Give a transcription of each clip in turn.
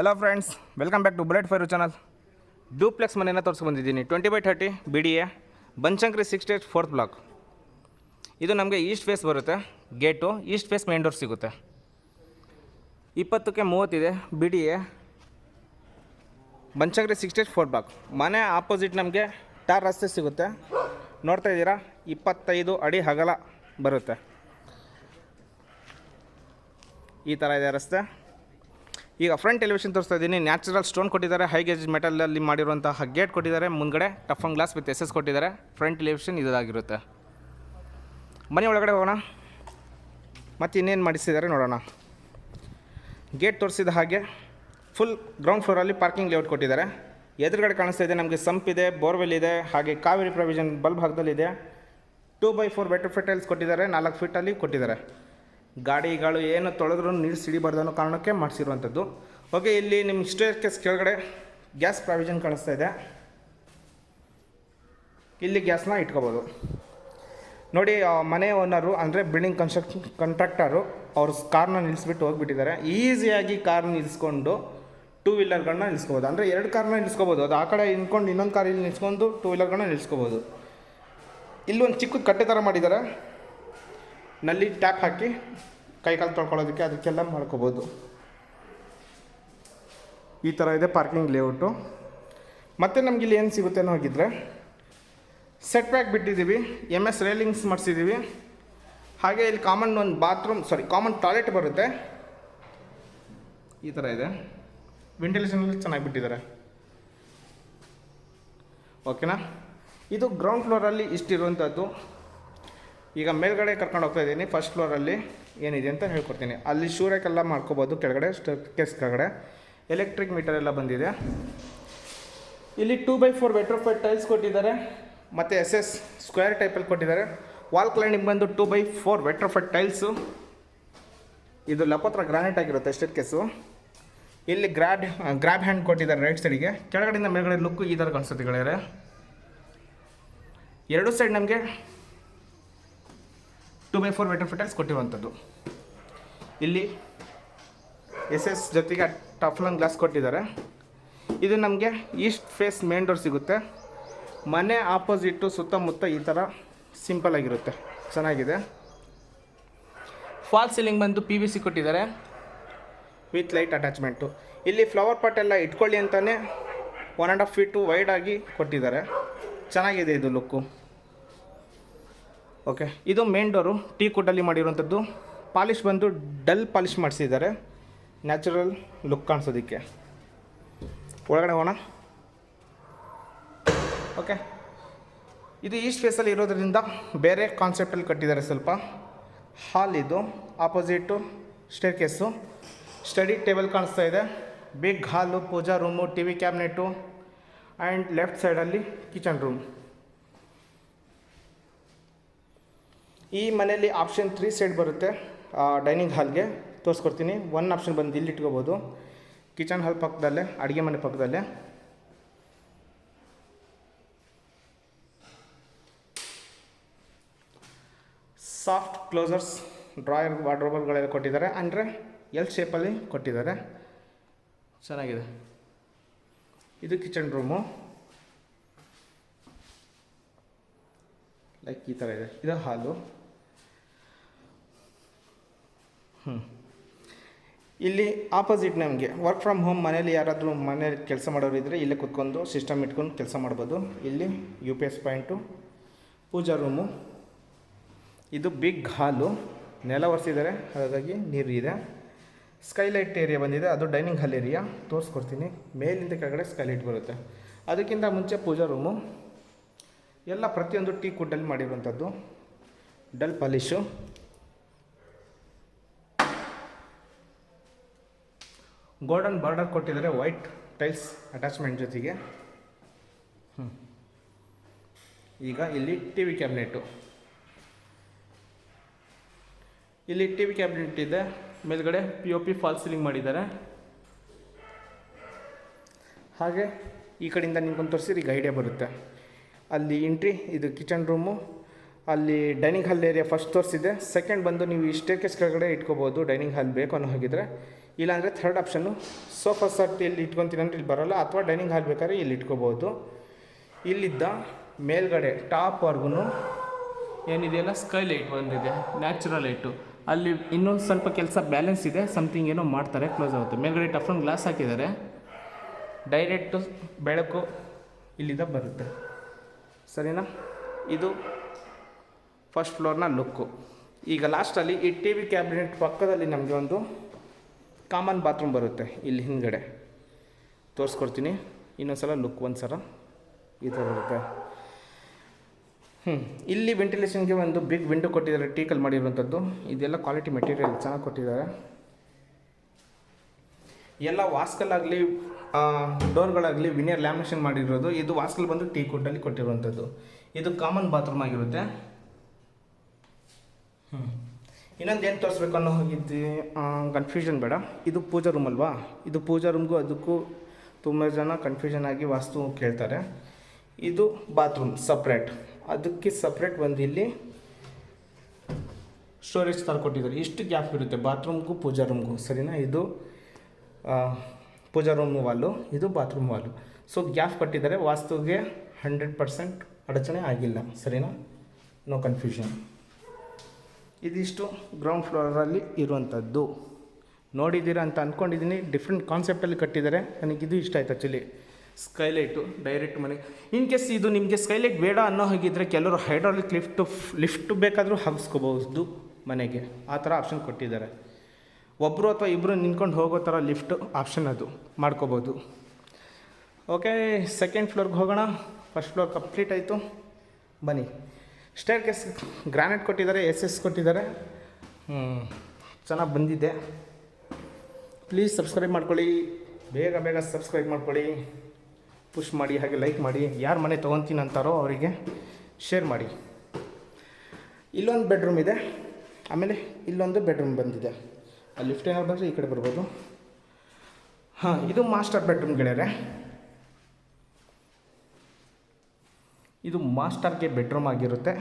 Hello friends welcome back to bullet fire channel duplex ಮನೆಯನ್ನು ತೋರಿಸ್ಕೊಂಡಿದ್ದೀನಿ twenty by thirty B D A Banashankari sixty eight fourth block ಇದು ನಮಗೆ east face ಬರುತ್ತೆ. Gate east face main door ಸಿಗುತ್ತೆ. ಇಪ್ಪತ್ತಕ್ಕೆ ಮೂವತ್ತಿದೆ B D A Banashankari sixty eight fourth block ಮನೆ opposite ನಮಗೆ tar ರಸ್ತೆ ಸಿಗುತ್ತೆ. ನೋಡ್ತಾ ಇದ್ದೀರಾ? ಇಪ್ಪತ್ತೈದು ಅಡಿ ಹಗಲ ಬರುತ್ತೆ. ಈ ಥರ ಇದೆ ರಸ್ತೆ. ಈಗ ಫ್ರಂಟ್ ಎಲಿವೇಶನ್ ತೋರಿಸ್ತಾ ಇದ್ದೀನಿ. ನ್ಯಾಚುರಲ್ ಸ್ಟೋನ್ ಕೊಟ್ಟಿದ್ದಾರೆ. ಹೈ ಗೇಜ್ ಮೆಟಲಲ್ಲಿ ಮಾಡಿರುವಂತಹ ಗೇಟ್ ಕೊಟ್ಟಿದ್ದಾರೆ. ಮುಂದಗಡೆ tough and glass with S S ಕೊಟ್ಟಿದ್ದಾರೆ. ಫ್ರಂಟ್ ಎಲಿವೇಶನ್ ಇದಾಗಿರುತ್ತೆ. ಮನೆ ಒಳಗಡೆ ಹೋಗೋಣ. ಮತ್ತು ಇನ್ನೇನು ಮಾಡಿಸಿದ್ದಾರೆ ನೋಡೋಣ. ಗೇಟ್ ತೋರಿಸಿದ ಹಾಗೆ ಫುಲ್ ಗ್ರೌಂಡ್ ಫ್ಲೋರಲ್ಲಿ ಪಾರ್ಕಿಂಗ್ ಲೇಔಟ್ ಕೊಟ್ಟಿದ್ದಾರೆ. ಎದುರುಗಡೆ ಕಾಣಿಸ್ತಾ ಇದೆ. ನಮಗೆ ಸಂಪ್ ಇದೆ ಬೋರ್ವೆಲ್ ಇದೆ, ಹಾಗೆ ಕಾವೇರಿ ಪ್ರೊವಿಷನ್ ಬಲ್ಬ್ ಭಾಗದಲ್ಲಿದೆ. ಟೂ ಬೈ ಫೋರ್ ಬೆಟರ್ ಫೆಟೈಲ್ಸ್ ಕೊಟ್ಟಿದ್ದಾರೆ. ನಾಲ್ಕು ಫೀಟಲ್ಲಿ ಕೊಟ್ಟಿದ್ದಾರೆ. ಗಾಡಿಗಳು ಏನು ತೊಳೆದ್ರೂ ನೀರು ಸಿಡಿಬಾರ್ದು ಅನ್ನೋ ಕಾರಣಕ್ಕೆ ಮಾಡಿಸಿರುವಂಥದ್ದು. ಓಕೆ, ಇಲ್ಲಿ ನಿಮ್ಮ ಸ್ಟೇರ್ ಕೇಸ್ ಕೆಳಗಡೆ ಗ್ಯಾಸ್ ಪ್ರಾವಿಷನ್ ಕಾಣಿಸ್ತಾ ಇದೆ. ಇಲ್ಲಿ ಗ್ಯಾಸ್ನ ಇಟ್ಕೋಬೋದು. ನೋಡಿ ಮನೆ ಓನರು ಅಂದರೆ ಬಿಲ್ಡಿಂಗ್ ಕನ್ಸ್ಟ್ರಕ್ಷನ್ ಕಾಂಟ್ರಾಕ್ಟರು ಅವ್ರ ಕಾರ್ನ ನಿಲ್ಲಿಸ್ಬಿಟ್ಟು ಹೋಗ್ಬಿಟ್ಟಿದ್ದಾರೆ. ಈಸಿಯಾಗಿ ಕಾರ್ ನಿಲ್ಲಿಸ್ಕೊಂಡು ಟೂ ವೀಲರ್ಗಳನ್ನ ನಿಲ್ಲಿಸ್ಕೋಬೋದು ಅಂದರೆ ಎರಡು ಕಾರ್ನ ನಿಲ್ಲಿಸ್ಕೋಬೋದು ಅದು ಆ ಕಡೆ ನಿಂತ್ಕೊಂಡು ಇನ್ನೊಂದು ಕಾರ್ ಇಲ್ಲಿ ನಿಲ್ಸ್ಕೊಂಡು ಟೂ ವೀಲರ್ಗಳನ್ನ ನಿಲ್ಲಿಸ್ಕೋಬೋದು ಇಲ್ಲೊಂದು ಚಿಕ್ಕ ಕಟ್ಟೆ ಥರ ಮಾಡಿದ್ದಾರೆ. ನಲ್ಲಿ ಟ್ಯಾಪ್ ಹಾಕಿ ಕೈಕಾಲು ತೊಳ್ಕೊಳ್ಳೋದಕ್ಕೆ ಅದಕ್ಕೆಲ್ಲ ಮಾಡ್ಕೋಬೋದು. ಈ ಥರ ಇದೆ ಪಾರ್ಕಿಂಗ್ ಲೇಔಟು ಮತ್ತು ನಮ್ಗೆ ಇಲ್ಲಿ ಏನು ಸಿಗುತ್ತೆ ಹೋಗಿದ್ರೆ ಸೆಟ್ ಬ್ಯಾಕ್ ಬಿಟ್ಟಿದ್ದೀವಿ ಎಂ ಎಸ್ ರೇಲಿಂಗ್ಸ್ ಮಾಡಿಸಿದ್ದೀವಿ. ಹಾಗೆ ಇಲ್ಲಿ ಕಾಮನ್ ಒಂದು ಬಾತ್ರೂಮ್ ಸಾರಿ ಕಾಮನ್ ಟಾಯ್ಲೆಟ್ ಬರುತ್ತೆ. ಈ ಥರ ಇದೆ. ವೆಂಟಿಲೇಷನ್ ಚೆನ್ನಾಗಿ ಬಿಟ್ಟಿದ್ದಾರೆ. ಓಕೆನಾ ಇದು ಗ್ರೌಂಡ್ ಫ್ಲೋರಲ್ಲಿ ಇಷ್ಟಿರುವಂಥದ್ದು ಈಗ ಮೇಲ್ಗಡೆ ಕರ್ಕೊಂಡು ಹೋಗ್ತಾ ಇದ್ದೀನಿ ಫಸ್ಟ್ ಫ್ಲೋರಲ್ಲಿ ಏನಿದೆ ಅಂತ ಹೇಳ್ಕೊಡ್ತೀನಿ. ಅಲ್ಲಿ ಶೂರಕ್ಕೆಲ್ಲ ಮಾಡ್ಕೋಬೋದು, ಕೆಳಗಡೆ ಕೇಸ್ ಕೆಳಗಡೆ. ಎಲೆಕ್ಟ್ರಿಕ್ ಮೀಟರ್ ಎಲ್ಲ ಬಂದಿದೆ. ಇಲ್ಲಿ two by four vitrified tiles ಕೊಟ್ಟಿದ್ದಾರೆ. ಮತ್ತು ಎಸ್ ಎಸ್ ಸ್ಕ್ವೇರ್ ಟೈಪಲ್ಲಿ ಕೊಟ್ಟಿದ್ದಾರೆ. ವಾಲ್ ಕ್ಲೈಂಡಿಂಗ್ ಬಂದು two by four vitrified tiles ಇದು ಲಪತ್ರ ಗ್ರಾನೈಟ್ ಆಗಿರುತ್ತೆ ಎಷ್ಟೆಟ್ ಕೇಸು ಇಲ್ಲಿ ಗ್ರಾಡ್ ಗ್ರ್ಯಾಬ್ ಹ್ಯಾಂಡ್ ಕೊಟ್ಟಿದ್ದಾರೆ ರೈಟ್ ಸೈಡಿಗೆ ಕೆಳಗಡೆಯಿಂದ ಮೇಲ್ಗಡೆ ಲುಕ್ಕು ಈ ಥರ ಕಾಣಿಸುತ್ತೆ ಗೆಳೆಯರೆ. ಎರಡು ಸೈಡ್ ನಮಗೆ two by four vitrified tiles ಕೊಟ್ಟಿರುವಂಥದ್ದು. ಇಲ್ಲಿ ಎಸ್ ಎಸ್ ಜೊತೆಗೆ ಟಫ್ಲನ್ ಗ್ಲಾಸ್ ಕೊಟ್ಟಿದ್ದಾರೆ. ಇದು ನಮಗೆ ಈಸ್ಟ್ ಫೇಸ್ ಮೇನ್ ಡೋರ್ ಸಿಗುತ್ತೆ. ಮನೆ ಆಪೋಸಿಟ್ಟು ಸುತ್ತಮುತ್ತ ಈ ಥರ ಸಿಂಪಲ್ ಆಗಿರುತ್ತೆ. ಚೆನ್ನಾಗಿದೆ. ಫಾಲ್ ಸೀಲಿಂಗ್ ಬಂದು ಪಿ ವಿ ಸಿ ಕೊಟ್ಟಿದ್ದಾರೆ. With light attachment. ಇಲ್ಲಿ ಫ್ಲವರ್ ಪಾಟ್ ಎಲ್ಲ ಇಟ್ಕೊಳ್ಳಿ ಅಂತಲೇ ಒನ್ ಆ್ಯಂಡ್ ಹಾಫ್ ಫೀಟು ವೈಡಾಗಿ ಕೊಟ್ಟಿದ್ದಾರೆ. ಚೆನ್ನಾಗಿದೆ ಇದು ಲುಕ್ಕು. ಓಕೆ. ಇದು ಮೇನ್ ಡೋರು ಟೀ ಕುಡ್ಡಲ್ಲಿ ಮಾಡಿರುವಂಥದ್ದು. ಪಾಲಿಶ್ ಬಂದು ಡಲ್ ಪಾಲಿಶ್ ಮಾಡಿಸಿದ್ದಾರೆ. ನ್ಯಾಚುರಲ್ ಲುಕ್ ಕಾಣಿಸೋದಕ್ಕೆ. ಒಳಗಡೆ ಹೋಗೋಣ. ಓಕೆ. ಇದು ಈಸ್ಟ್ ಫೇಸಲ್ಲಿ ಇರೋದ್ರಿಂದ ಬೇರೆ ಕಾನ್ಸೆಪ್ಟಲ್ಲಿ ಕಟ್ಟಿದ್ದಾರೆ ಸ್ವಲ್ಪ. ಹಾಲ್ ಇದು opposite staircase study table ಕಾಣಿಸ್ತಾ ಇದೆ. Big hall pooja room T V cabinet and left ಸೈಡಲ್ಲಿ ಕಿಚನ್ ರೂಮ್ ಈ ಮನೆಯಲ್ಲಿ ಆಪ್ಷನ್ ತ್ರೀ ಸೈಡ್ ಬರುತ್ತೆ. ಡೈನಿಂಗ್ ಹಾಲ್ಗೆ ತೋರಿಸ್ಕೊಡ್ತೀನಿ. ಒನ್ ಆಪ್ಷನ್ ಬಂದು ಇಲ್ಲಿ ಇಟ್ಕೋಬೋದು. ಕಿಚನ್ ಹಾಲ್ ಪಕ್ಕದಲ್ಲೇ, ಅಡುಗೆ ಮನೆ ಪಕ್ಕದಲ್ಲೇ. ಸಾಫ್ಟ್ ಕ್ಲೋಸರ್ಸ್ ಡ್ರಾಯರ್ ವಾರ್ಡ್ರೋಬಲ್ಗಳೆಲ್ಲ ಕೊಟ್ಟಿದ್ದಾರೆ. ಅಂದರೆ ಎಲ್ ಶೇಪಲ್ಲಿ ಕೊಟ್ಟಿದ್ದಾರೆ. ಚೆನ್ನಾಗಿದೆ. ಇದು ಕಿಚನ್ ರೂಮು ಲೈಕ್ ಈ ಥರ ಇದೆ. ಇದು ಹಾಲು ಇಲ್ಲಿ ಆಪೋಸಿಟ್ ನಮಗೆ ವರ್ಕ್ ಫ್ರಮ್ ಹೋಮ್ ಮನೇಲಿ ಯಾರಾದರೂ ಮನೇಲಿ ಕೆಲಸ ಮಾಡೋರು ಇದ್ದರೆ ಇಲ್ಲೇ ಕುತ್ಕೊಂಡು ಸಿಸ್ಟಮ್ ಇಟ್ಕೊಂಡು ಕೆಲಸ ಮಾಡ್ಬೋದು. ಇಲ್ಲಿ U P S point pooja room ಇದು ಬಿಗ್ ಹಾಲು ನೆಲ ಒರೆಸಿದ್ದಾರೆ ಹಾಗಾಗಿ ನೀರು ಇದೆ. ಸ್ಕೈಲೈಟ್ ಏರಿಯಾ ಬಂದಿದೆ, ಅದು ಡೈನಿಂಗ್ ಹಾಲ್ ಏರಿಯಾ ತೋರಿಸ್ಕೊಡ್ತೀನಿ. ಮೇಲಿಂದ ಕೆಳಗಡೆ ಸ್ಕೈಲೈಟ್ ಬರುತ್ತೆ. ಅದಕ್ಕಿಂತ ಮುಂಚೆ ಪೂಜಾ ರೂಮು ಎಲ್ಲ ಪ್ರತಿಯೊಂದು ಟೀ ಕುಡ್ಡಲ್ಲಿ ಮಾಡಿರುವಂಥದ್ದು. ಡಲ್ ಪಾಲಿಶು ಗೋಲ್ಡನ್ ಬಾರ್ಡರ್ ಕೊಟ್ಟಿದ್ದಾರೆ ವೈಟ್ ಟೈಲ್ಸ್ ಅಟ್ಯಾಚ್ಮೆಂಟ್ ಜೊತೆಗೆ. ಈಗ ಇಲ್ಲಿ ಟಿ ವಿ ಕ್ಯಾಬಿನೆಟು ಇಲ್ಲಿ ಟಿ ವಿ ಕ್ಯಾಬಿನೆಟ್ ಇದೆ. ಮೇಲ್ಗಡೆ P O P false ceiling ಮಾಡಿದ್ದಾರೆ. ಹಾಗೆ ಈ ಕಡೆಯಿಂದ ನಿಮ್ಗೊಂದು ತೋರಿಸಿದ್ರೆ ಈಗ ಐಡಿಯಾ ಬರುತ್ತೆ. ಅಲ್ಲಿ ಎಂಟ್ರಿ ಇದು ಕಿಚನ್ ರೂಮು ಅಲ್ಲಿ ಡೈನಿಂಗ್ ಹಾಲ್ ಏರಿಯಾ ಫಸ್ಟ್ ತೋರಿಸಿದೆ. ಸೆಕೆಂಡ್ ಬಂದು ನೀವು ಈ ಕೆಸ್ ಕೆಳಗಡೆ ಇಟ್ಕೋಬೋದು. ಡೈನಿಂಗ್ ಹಾಲ್ ಬೇಕು ಅನ್ನೋ ಹಾಗಿದ್ರೆ. ಇಲ್ಲಾಂದರೆ ಥರ್ಡ್ ಆಪ್ಷನ್ನು ಸೋಫಾ ಸೆಟ್ ಇಲ್ಲಿ ಇಟ್ಕೊತೀನಿ ಅಂದ್ರೆ ಇಲ್ಲಿ ಬರೋಲ್ಲ, ಅಥವಾ ಡೈನಿಂಗ್ ಹಾಲ್ ಬೇಕಾದ್ರೆ ಇಲ್ಲಿ ಇಟ್ಕೋಬೋದು. ಇಲ್ಲಿದ್ದ ಮೇಲ್ಗಡೆ ಟಾಪ್ವರೆಗೂ ಏನಿದೆಯಲ್ಲ ಸ್ಕೈ ಲೈಟ್ ಬಂದಿದೆ ನ್ಯಾಚುರಲ್ ಲೈಟು ಅಲ್ಲಿ ಇನ್ನೊಂದು ಸ್ವಲ್ಪ ಕೆಲಸ ಬ್ಯಾಲೆನ್ಸ್ ಇದೆ ಸಮಥಿಂಗ್ ಏನೋ ಮಾಡ್ತಾರೆ ಕ್ಲೋಸ್ ಆಗುತ್ತೆ. ಮೇಲ್ಗಡೆ ಟಫನ್ ಗ್ಲಾಸ್ ಹಾಕಿದ್ದಾರೆ. ಡೈರೆಕ್ಟು ಬೆಳಕು ಇಲ್ಲಿಂದ ಬರುತ್ತೆ. ಸರಿನಾ? ಇದು ಫಸ್ಟ್ ಫ್ಲೋರ್ನ ಲುಕ್ಕು ಈಗ ಲಾಸ್ಟಲ್ಲಿ ಈ ಟಿ ವಿ ಕ್ಯಾಬಿನೆಟ್ ಪಕ್ಕದಲ್ಲಿ ನಮಗೆ ಒಂದು ಕಾಮನ್ ಬಾತ್ರೂಮ್ ಬರುತ್ತೆ ಇಲ್ಲಿ ಹಿಂದ್ಗಡೆ. ತೋರಿಸ್ಕೊಡ್ತೀನಿ. ಇನ್ನೊಂದ್ಸಲ ಲುಕ್ ಒಂದು ಸಲ ಈ ಥರ ಬರುತ್ತೆ. ಹ್ಞೂ ಇಲ್ಲಿ ವೆಂಟಿಲೇಷನ್ಗೆ ಒಂದು ಬಿಗ್ ವಿಂಡೋ ಕೊಟ್ಟಿದ್ದಾರೆ ಟೀಕಲ್ ಮಾಡಿರುವಂಥದ್ದು. ಇದೆಲ್ಲ ಕ್ವಾಲಿಟಿ ಮೆಟೀರಿಯಲ್ ಚೆನ್ನಾಗಿ ಕೊಟ್ಟಿದ್ದಾರೆ. ಎಲ್ಲ ವಾಸ್ಕಲ್ಲಾಗಲಿ ಡೋರ್ಗಳಾಗಲಿ ವಿನಿಯರ್ ಲ್ಯಾಮಿನೇಷನ್ ಮಾಡಿರೋದು. ಇದು ವಾಸ್ಕಲ್ ಬಂದು ಟೀ ಕೊಟ್ಟಲ್ಲಿ ಕೊಟ್ಟಿರುವಂಥದ್ದು. ಇದು ಕಾಮನ್ ಬಾತ್ರೂಮ್ ಆಗಿರುತ್ತೆ. ಹ್ಞೂ ಇನ್ನೊಂದು ಏನು ತೋರಿಸ್ಬೇಕು ಅನ್ನೋ ಹೋಗಿದ್ದೆ ಕನ್ಫ್ಯೂಷನ್ ಬೇಡ. ಇದು ಪೂಜಾ ರೂಮ್ ಅಲ್ವಾ? ಇದು ಪೂಜಾ ರೂಮ್ಗೂ ಅದಕ್ಕೂ ತುಂಬ ಜನ ಕನ್ಫ್ಯೂಷನ್ ಆಗಿ ವಾಸ್ತು ಕೇಳ್ತಾರೆ. ಇದು ಬಾತ್ರೂಮ್ ಸಪ್ರೇಟ್ ಅದಕ್ಕೆ ಸಪ್ರೇಟ್ ಒಂದು ಇಲ್ಲಿ ಸ್ಟೋರೇಜ್ ಥರ ಕೊಟ್ಟಿದ್ದಾರೆ ಇಷ್ಟು ಗ್ಯಾಪ್ ಇರುತ್ತೆ ಬಾತ್ರೂಮ್ಗೂ ಪೂಜಾ ರೂಮ್ಗೂ ಸರಿನಾ? ಇದು ಪೂಜಾ ರೂಮ್ ವಾಲು ಇದು ಬಾತ್ರೂಮ್ ವಾಲು ಸೊ ಗ್ಯಾಪ್ ಕೊಟ್ಟಿದ್ದಾರೆ. ವಾಸ್ತುಗೆ ಹಂಡ್ರೆಡ್ ಪರ್ಸೆಂಟ್ ಅಡಚಣೆ ಆಗಿಲ್ಲ. ಸರಿನಾ? ನೋ ಕನ್ಫ್ಯೂಷನ್ ಇದಿಷ್ಟು ಗ್ರೌಂಡ್ ಫ್ಲೋರಲ್ಲಿ ಇರುವಂಥದ್ದು ನೋಡಿದ್ದೀರಾ ಅಂತ ಅಂದ್ಕೊಂಡಿದ್ದೀನಿ ಡಿಫ್ರೆಂಟ್ ಕಾನ್ಸೆಪ್ಟಲ್ಲಿ ಕಟ್ಟಿದ್ದಾರೆ. ನನಗೆ ಇದು ಇಷ್ಟ ಆಯ್ತು ಆ್ಯಕ್ಚುಲಿ ಸ್ಕೈಲೈಟು ಡೈರೆಕ್ಟ್ ಮನೆ. ಇನ್ ಕೇಸ್ ಇದು ನಿಮಗೆ ಸ್ಕೈಲೈಟ್ ಬೇಡ ಅನ್ನೋ ಹಾಗಿದ್ರೆ ಕೆಲವರು ಹೈಡ್ರಾಲಿಕ್ ಲಿಫ್ಟು ಲಿಫ್ಟ್ ಬೇಕಾದರೂ ಹಾಕಿಸ್ಕೋಬಹುದು ಮನೆಗೆ. ಆ ಥರ ಆಪ್ಷನ್ ಕೊಟ್ಟಿದ್ದಾರೆ. ಒಬ್ಬರು ಅಥವಾ ಇಬ್ಬರು ನಿಂತ್ಕೊಂಡು ಹೋಗೋ ಥರ ಲಿಫ್ಟ್ ಆಪ್ಷನ್ ಅದು. ಮಾಡ್ಕೋಬೋದು ಓಕೆ ಸೆಕೆಂಡ್ ಫ್ಲೋರ್ಗೆ ಹೋಗೋಣ. ಫಸ್ಟ್ ಫ್ಲೋರ್ ಕಂಪ್ಲೀಟ್ ಆಯಿತು. ಬನ್ನಿ. ಸ್ಟೇರ್ ಕೇಸ್ ಗ್ರಾನೈಟ್ ಕೊಟ್ಟಿದ್ದಾರೆ, ಎಸ್ ಎಸ್ ಕೊಟ್ಟಿದ್ದಾರೆ. ಚೆನ್ನಾಗಿ ಬಂದಿದೆ. ಪ್ಲೀಸ್ ಸಬ್ಸ್ಕ್ರೈಬ್ ಮಾಡ್ಕೊಳ್ಳಿ. ಬೇಗ ಬೇಗ ಸಬ್ಸ್ಕ್ರೈಬ್ ಮಾಡ್ಕೊಳ್ಳಿ. ಪುಷ್ ಮಾಡಿ, ಹಾಗೆ ಲೈಕ್ ಮಾಡಿ. ಯಾರು ಮನೆ ತೊಗೊತೀನಿ ಅಂತಾರೋ ಅವರಿಗೆ ಶೇರ್ ಮಾಡಿ. ಇಲ್ಲೊಂದು ಬೆಡ್ರೂಮ್ ಇದೆ. ಆಮೇಲೆ ಇಲ್ಲೊಂದು ಬೆಡ್ರೂಮ್ ಬಂದಿದೆ. ಆ ಲಿಫ್ಟ್ ಏನಾದ್ರು ಬಂದರೆ ಈ ಕಡೆ ಬರ್ಬೋದು. ಹಾಂ, ಇದು ಮಾಸ್ಟರ್ ಬೆಡ್ರೂಮ್ ಗೆಳೆಯರೆ. ಇದು ಮಾಸ್ಟರ್ಗೆ ಬೆಡ್ರೂಮ್ ಆಗಿರುತ್ತೆ.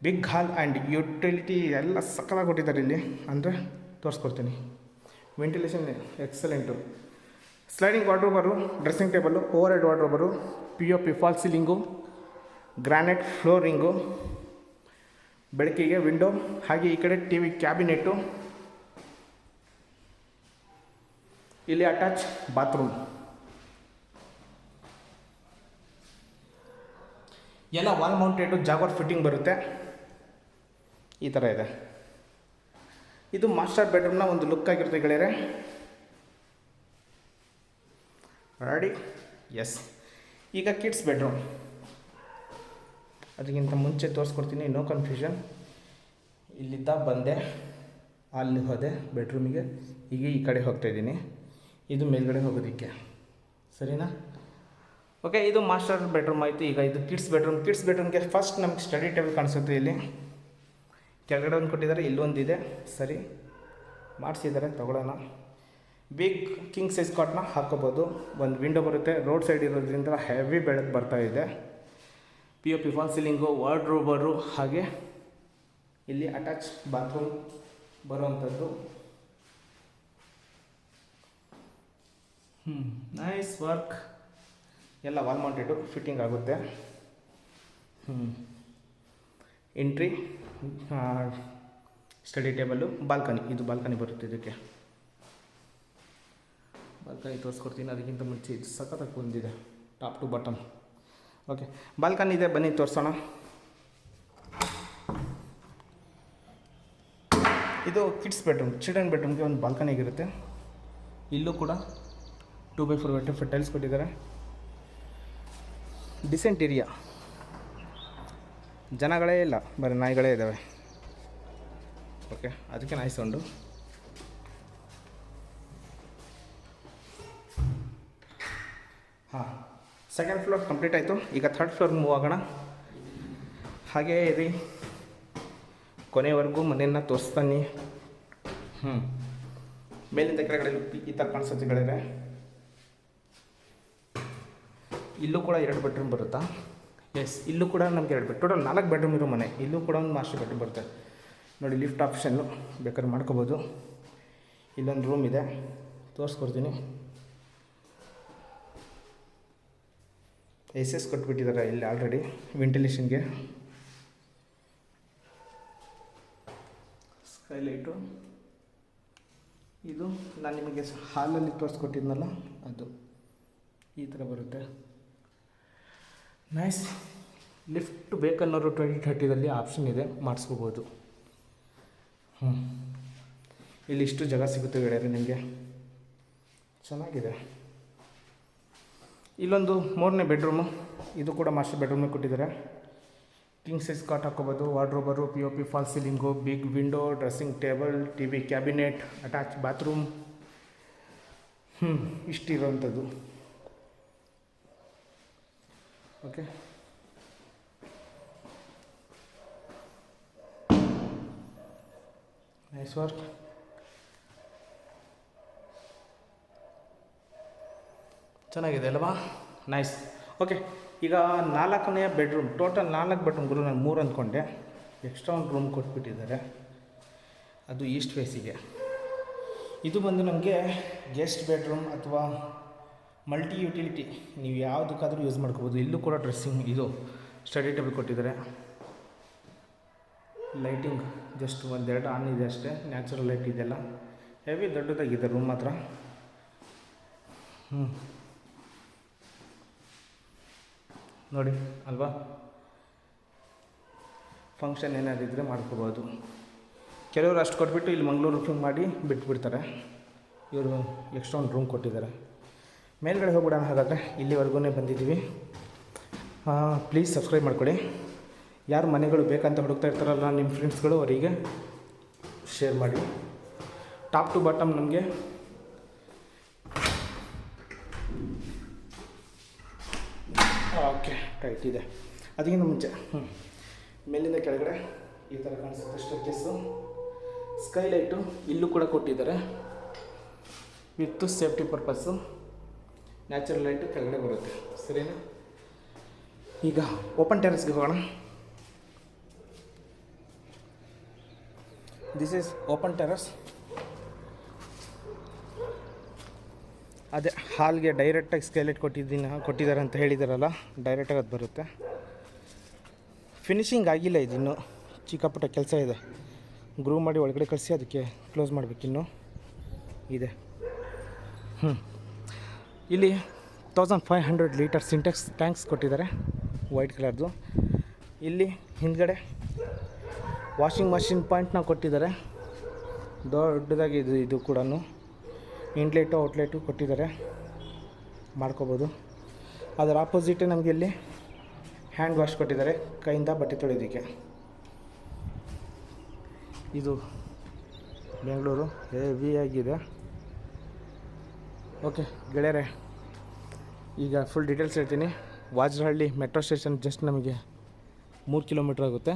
ಬಿಗ್ ಹಾಲ್ ಆ್ಯಂಡ್ ಯುಟಿಲಿಟಿ ಎಲ್ಲ ಸಕಲ ಕೊಟ್ಟಿದ್ದಾರೆ ಇಲ್ಲಿ. ಅಂದರೆ ತೋರಿಸ್ಕೊಡ್ತೀನಿ. Ventilation excellent sliding wardrobe dressing table overhead wardrobe P O P false ceiling granite flooring ಬೆಳಕಿಗೆ ವಿಂಡೋ ಹಾಗೆ ಈ ಕಡೆ ಟಿ ವಿ ಕ್ಯಾಬಿನೆಟ್ಟು ಇಲ್ಲಿ ಅಟ್ಯಾಚ್ ಬಾತ್ರೂಮ್ ಎಲ್ಲ ವಾಲ್ ಮೌಂಟೆಡು ಜಾಗರ್ ಫಿಟ್ಟಿಂಗ್ ಬರುತ್ತೆ. ಈ ಥರ ಇದೆ. ಇದು ಮಾಸ್ಟರ್ ಬೆಡ್ರೂಮ್ನ ಒಂದು ಲುಕ್ ಆಗಿರುತ್ತೆ ಗೆಳೆಯರೆ. ರೆಡಿ ಎಸ್ ಈಗ ಕಿಡ್ಸ್ ಬೆಡ್ರೂಮ್ ಅದಕ್ಕಿಂತ ಮುಂಚೆ ತೋರಿಸ್ಕೊಡ್ತೀನಿ ನೋ ಕನ್ಫ್ಯೂಷನ್ ಇಲ್ಲಿದ್ದ ಬಂದೆ, ಅಲ್ಲಿ ಹೋದೆ ಬೆಡ್ರೂಮಿಗೆ ಈಗ ಈ ಕಡೆ ಹೋಗ್ತಾಯಿದ್ದೀನಿ ಇದು ಮೇಲ್ಗಡೆ ಹೋಗೋದಕ್ಕೆ. ಸರಿನಾ? ಓಕೆ ಇದು ಮಾಸ್ಟರ್ ಬೆಡ್ರೂಮ್ ಆಯಿತು. ಈಗ ಇದು ಕಿಡ್ಸ್ ಬೆಡ್ರೂಮ್ ಕಿಡ್ಸ್ ಬೆಡ್ರೂಮ್ಗೆ ಫಸ್ಟ್ ನಮ್ಗೆ ಸ್ಟಡಿ ಟೇಬಲ್ ಕಾಣಿಸುತ್ತೆ ಇಲ್ಲಿ. ಕೆಳಗಡೆ ಒಂದು ಕೊಟ್ಟಿದ್ದಾರೆ ಇಲ್ಲೊಂದಿದೆ ಸರಿ. ಮಾಡಿಸಿದ್ದಾರೆ, ತಗೊಳ್ಳೋಣ. ಬಿಗ್ ಕಿಂಗ್ ಸೈಜ್ ಕಾಟ್ನ ಹಾಕೋಬೋದು ಒಂದು ವಿಂಡೋ ಬರುತ್ತೆ. ರೋಡ್ ಸೈಡ್ ಇರೋದ್ರಿಂದ ಹೆವಿ ಬೆಳಕು ಬರ್ತಾ ಇದೆ. P U P false ceiling wardrobe ಹಾಗೆ ಇಲ್ಲಿ ಅಟ್ಯಾಚ್ ಬಾತ್ರೂಮ್ ಬರುವಂಥದ್ದು ಹ್ಞೂ ನೈಸ್ ವರ್ಕ್ ಎಲ್ಲ ವಾಲ್ ಮೌಂಟೆಡು ಫಿಟ್ಟಿಂಗ್ ಆಗುತ್ತೆ. ಎಂಟ್ರಿ ಸ್ಟಡಿ ಟೇಬಲ್ಲು ಬಾಲ್ಕನಿ ಇದು ಬಾಲ್ಕನಿ ಬರುತ್ತೆ ಇದಕ್ಕೆ. ಬಾಲ್ಕನಿ ತೋರಿಸ್ಕೊಡ್ತೀನಿ, ಅದಕ್ಕಿಂತ ಮುಂಚೆ ಇದು ಸಖತ್ತಾಗಿ ಬಂದಿದೆ top to bottom okay balcony ಇದೆ, ಬನ್ನಿ ತೋರಿಸೋಣ. ಇದು ಕಿಡ್ಸ್ ಬೆಡ್ರೂಮ್ ಚಿಲ್ಡ್ರನ್ ಬೆಡ್ರೂಮ್ಗೆ ಒಂದು ಬಾಲ್ಕನಿ ಆಗಿರುತ್ತೆ ಇಲ್ಲೂ ಕೂಡ ಟೂ ಬೈ ಫೋರ್ ವೆಟ್ಟಿ ಟೈಲ್ಸ್ ಕೊಟ್ಟಿದ್ದಾರೆ. ಡಿಸೆಂಟ್ ಏರಿಯಾ ಜನಗಳೇ ಇಲ್ಲ, ಬರೀ ನಾಯಿಗಳೇ ಇದ್ದಾವೆ ಓಕೆ ಅದಕ್ಕೆ ನಾಯಿ ಸೌಂಡು. ಹಾಂ ಸೆಕೆಂಡ್ ಫ್ಲೋರ್ ಕಂಪ್ಲೀಟ್ ಆಯಿತು. ಈಗ ಥರ್ಡ್ ಫ್ಲೋರ್ ಮೂವ್ ಆಗೋಣ. ಹಾಗೇ ಇರಿ. ಕೊನೆವರೆಗೂ ಮನೆಯನ್ನು ತೋರಿಸ್ತಾನೆ. ಹ್ಞೂ ಮೇಲಿಂದ ಕೆಳಗಡೆ ಈ ಥರ ಕಾಣಿಸುತ್ತೆ ಗೆಳೆಯರೆ ಇಲ್ಲೂ ಕೂಡ ಎರಡು ಬೆಡ್ರೂಮ್ ಬರುತ್ತಾ? ಎಸ್ ಇಲ್ಲೂ ಕೂಡ ನಮಗೆ ಎರಡು ಬೆಡ್ ಟೋಟಲ್ ನಾಲ್ಕು ಬೆಡ್ರೂಮ್ ಇರೋ ಮನೆ. ಇಲ್ಲೂ ಕೂಡ ಒಂದು ಮಾಸ್ಟರ್ ಬೆಡ್ರೂಮ್ ಬರುತ್ತೆ. ನೋಡಿ ಲಿಫ್ಟ್ ಆಪ್ಷನ್ನು ಬೇಕಾದ್ರೆ ಮಾಡ್ಕೋಬೋದು. ಇಲ್ಲೊಂದು ರೂಮ್ ಇದೆ. ತೋರಿಸ್ಕೊಡ್ತೀನಿ. ಎಸ್ ಎಸ್ ಕೊಟ್ಬಿಟ್ಟಿದ್ದಾರೆ ಇಲ್ಲಿ ಆಲ್ರೆಡಿ ವೆಂಟಿಲೇಷನ್ಗೆ ಸ್ಕೈಲೈಟು ಇದು, ನಾನು ನಿಮಗೆ ಹಾಲಲ್ಲಿ ತೋರಿಸ್ಕೊಟ್ಟಿದ್ನಲ್ಲ, ಅದು. ಈ ಥರ ಬರುತ್ತೆ. ನೈಸ್ ಲಿಫ್ಟ್ ಬೇಕನ್ನೋರು ಟ್ವೆಂಟಿ ಥರ್ಟಿದಲ್ಲಿ ಆಪ್ಷನ್ ಇದೆ. ಮಾಡಿಸ್ಕೋಬೋದು. ಹ್ಞೂ ಇಲ್ಲಿ ಇಷ್ಟು ಜಾಗ ಸಿಗುತ್ತೆ ಗೆಳೆಯರೆ ನಿಮಗೆ. ಚೆನ್ನಾಗಿದೆ. ಇಲ್ಲೊಂದು ಮೂರನೇ ಬೆಡ್ರೂಮು ಇದು ಕೂಡ ಮಾಸ್ಟರ್ ಬೆಡ್ರೂಮೇ ಕೊಟ್ಟಿದ್ದಾರೆ. ಕಿಂಗ್ ಸೈಜ್ ಕಾಟ್ ಹಾಕೋಬೋದು wardrobe P O P false ceiling big window dressing table T V cabinet attach bathroom ಹ್ಞೂ ಇಷ್ಟಿರೋವಂಥದ್ದು. ಓಕೆ ನೈಸ್ ವರ್ಕ್ ಚೆನ್ನಾಗಿದೆ ಅಲ್ವಾ? ನೈಸ್ ಓಕೆ ಈಗ ನಾಲ್ಕನೆಯ ಬೆಡ್ರೂಮ್ ಟೋಟಲ್ ನಾಲ್ಕು ಬೆಡ್ರೂಮ್ ಗುರು ನಾನು ಮೂರು ಅಂದ್ಕೊಂಡೆ. ಎಕ್ಸ್ಟ್ರಾ ಒಂದು ರೂಮ್ ಕೊಟ್ಬಿಟ್ಟಿದ್ದಾರೆ. ಅದು ಈಸ್ಟ್ ಫೇಸಿಗೆ ಇದು ಬಂದು ನಮಗೆ ಗೆಸ್ಟ್ ಬೆಡ್ರೂಮ್ ಅಥವಾ ಮಲ್ಟಿ ಯುಟಿಲಿಟಿ ನೀವು ಯಾವುದಕ್ಕಾದರೂ ಯೂಸ್ ಮಾಡ್ಕೋಬೋದು. ಇಲ್ಲೂ ಕೂಡ ಡ್ರೆಸ್ಸಿಂಗ್ ಇದು ಸ್ಟಡಿ ಟೇಬಲ್ ಕೊಟ್ಟಿದ್ದಾರೆ. ಲೈಟಿಂಗ್ ಜಸ್ಟ್ ಒಂದೆರಡು ಆನ್ ಇದೆ ಅಷ್ಟೇ ನ್ಯಾಚುರಲ್ ಲೈಟ್ ಇದೆಲ್ಲ ಹೆವಿ ದೊಡ್ಡದಾಗಿದೆ ರೂಮ್ ಮಾತ್ರ. ಹ್ಞೂ ನೋಡಿ, ಅಲ್ವಾ? ಫಂಕ್ಷನ್ ಏನಾದ್ರು ಇದ್ದರೆ ಮಾಡ್ಕೋಬೋದು. ಕೆಲವರು ಅಷ್ಟು ಕೊಟ್ಬಿಟ್ಟು ಇಲ್ಲಿ ಮಂಗಳೂರು ರೂಫಿಂಗ್ ಮಾಡಿ ಬಿಟ್ಬಿಡ್ತಾರೆ. ಇವರು ಎಕ್ಸ್ಟ್ರಾ ಒಂದು ರೂಮ್ ಕೊಟ್ಟಿದ್ದಾರೆ. ಮೇಲ್ಗಡೆ ಹೋಗ್ಬಿಡೋಣ ಹಾಗಾದರೆ. ಇಲ್ಲಿವರೆಗೂ ಬಂದಿದ್ದೀವಿ. ಪ್ಲೀಸ್ ಸಬ್ಸ್ಕ್ರೈಬ್ ಮಾಡಿಕೊಡಿ. ಯಾರು ಮನೆಗಳು ಬೇಕಂತ ಹುಡುಕ್ತಾ ಇರ್ತಾರಲ್ಲ ನಿಮ್ಮ ಫ್ರೆಂಡ್ಸ್ಗಳು ಅವರಿಗೆ ಶೇರ್ ಮಾಡಿ. ಟಾಪ್ ಟು ಬಾಟಮ್ ನಮಗೆ ಓಕೆ ಟೈಟ್ ಇದೆ. ಅದಕ್ಕಿಂತ ಮುಂಚೆ ಹ್ಞೂ ಮೇಲಿಂದ ಕೆಳಗಡೆ ಈ ಥರ ಕಾಣಿಸುತ್ತೆ ಸ್ಟೆಚಸ್ಸು ಸ್ಕೈಲೈಟು ಇಲ್ಲೂ ಕೂಡ ಕೊಟ್ಟಿದ್ದಾರೆ. With safety purpose natural light ಕೆಳಗಡೆ ಬರುತ್ತೆ. ಸರಿನಾ? ಈಗ ಓಪನ್ ಟೆರೆಸ್ಗೆ ಹೋಗೋಣ. ದಿಸ್ ಈಸ್ ಓಪನ್ ಟೆರಸ್ ಅದೇ ಹಾಲ್ಗೆ ಡೈರೆಕ್ಟಾಗಿ ಸ್ಕೈಲೈಟ್ ಕೊಟ್ಟಿದ್ದೀನಿ, ಕೊಟ್ಟಿದ್ದಾರೆ ಅಂತ ಹೇಳಿದಾರಲ್ಲ ಡೈರೆಕ್ಟಾಗಿ ಅದು ಬರುತ್ತೆ. ಫಿನಿಶಿಂಗ್ ಆಗಿಲ್ಲ ಇದು ಇನ್ನೂ ಚಿಕ್ಕ ಪುಟ್ಟ ಕೆಲಸ ಇದೆ. ಗ್ರೂ ಮಾಡಿ ಒಳಗಡೆ ಕಳಿಸಿ, ಅದಕ್ಕೆ ಕ್ಲೋಸ್ ಮಾಡಬೇಕಿನ್ನು. ಇದೆ. ಹ್ಞೂ ಇಲ್ಲಿ thousand five hundred litre Sintex tanks ಕೊಟ್ಟಿದ್ದಾರೆ ವೈಟ್ ಕಲರ್ದು ಇಲ್ಲಿ ಹಿಂದ್ಗಡೆ ವಾಷಿಂಗ್ ಮಷಿನ್ ಪಾಯಿಂಟ್ನ ಕೊಟ್ಟಿದ್ದಾರೆ. ದೊಡ್ಡದಾಗಿ ಇದು ಇದು ಕೂಡ ಇನ್ಲೆಟು ಔಟ್ಲೆಟು ಕೊಟ್ಟಿದ್ದಾರೆ. ಮಾಡ್ಕೋಬೋದು. ಅದರ ಆಪೋಸಿಟೇ ನಮಗೆ ಇಲ್ಲಿ ಹ್ಯಾಂಡ್ ವಾಶ್ ಕೊಟ್ಟಿದ್ದಾರೆ, ಕೈಯಿಂದ ಬಟ್ಟೆ ತೊಳೆಯೋದಕ್ಕೆ. ಇದು ಬೆಂಗಳೂರು ಹೆವಿಯಾಗಿದೆ ಓಕೆ, ಗೆಳೆಯರೆ, ಈಗ ಫುಲ್ ಡೀಟೇಲ್ಸ್ ಹೇಳ್ತೀನಿ. ವಾಜರಹಳ್ಳಿ ಮೆಟ್ರೋ ಸ್ಟೇಷನ್ ಜಸ್ಟ್ ನಮಗೆ ಮೂರು ಕಿಲೋಮೀಟ್ರ್ ಆಗುತ್ತೆ.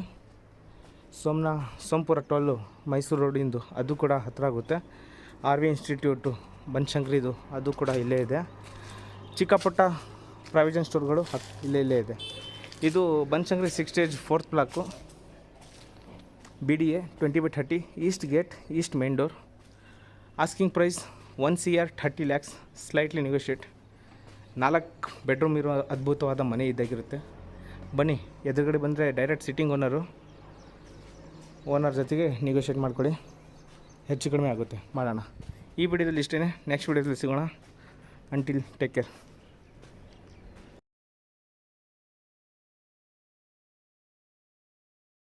ಸೋಮನ ಸೋಂಪುರ ಟೋಲು ಮೈಸೂರು ರೋಡಿಂದು ಅದು ಕೂಡ ಹತ್ತಿರ ಆಗುತ್ತೆ. ಆರ್ ವಿ ಇನ್ಸ್ಟಿಟ್ಯೂಟು ಬನಶಂಕರಿದು ಅದು ಕೂಡ ಇಲ್ಲೇ ಇದೆ. ಚಿಕ್ಕಪುಟ್ಟ ಪ್ರಾವಿಷನ್ ಸ್ಟೋರ್ಗಳು ಹತ್, ಇಲ್ಲೇ ಇಲ್ಲೇ ಇದೆ. ಇದು Banashankari six stage fourth block B D A twenty by thirty east gate east main door asking price one C R thirty lakhs slightly negotiate ನಾಲ್ಕು ಬೆಡ್ರೂಮ್ ಇರೋ ಅದ್ಭುತವಾದ ಮನೆ ಇದ್ದಾಗಿರುತ್ತೆ. ಬನ್ನಿ, ಎದುರುಗಡೆ ಬಂದರೆ ಡೈರೆಕ್ಟ್ ಸಿಟ್ಟಿಂಗ್ ಓನರು ಓನರ್ ಜೊತೆಗೆ ನೆಗೋಷಿಯೇಟ್ ಮಾಡ್ಕೊಳ್ಳಿ. ಹೆಚ್ಚು ಕಡಿಮೆ ಆಗುತ್ತೆ. ಮಾಡೋಣ. ಈ ವಿಡಿಯೋದಲ್ಲಿ ಇಷ್ಟೇ ನೆಕ್ಸ್ಟ್ ವಿಡಿಯೋದಲ್ಲಿ ಸಿಗೋಣ. Until take care